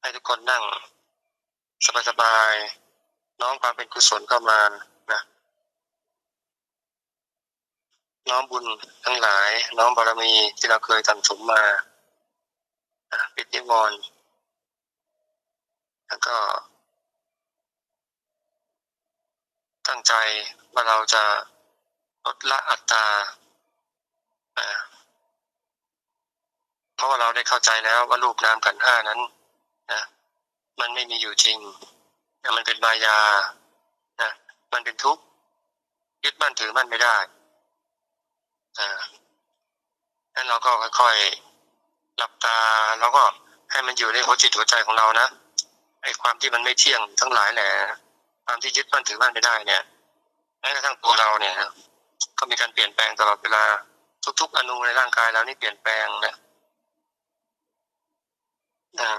ให้ทุกคนนั่ง สบายๆน้อมความเป็นกุศลเข้ามานะน้อมบุญทั้งหลาย น้อมบารมีที่เราเคยทำสมมาปิดนิวรณ์แล้วก็ตั้งใจว่าเราจะลดละอัตตาเพราะว่าเราได้เข้าใจแล้วว่ารูปนามขันธ์ห้านั้น มันไม่มีอยู่จริงนะมันเป็นมายานะมันเป็นทุกข์ยึดมั่นถือมั่นไม่ได้อ่านั้นเราก็ค่อยๆหลับตาแล้วก็ให้มันอยู่ในหัวจิตหัวใจของเรานะไอ้ความที่มันไม่เที่ยงทั้งหลายแหละความที่ยึดมั่นถือมั่นไม่ได้เนี่ยแม้กระทั่งตัวเราเนี่ยก็มีการเปลี่ยนแปลงตลอดเวลาทุกๆอนูในร่างกายเรานี่เปลี่ยนแปลงนะอ่า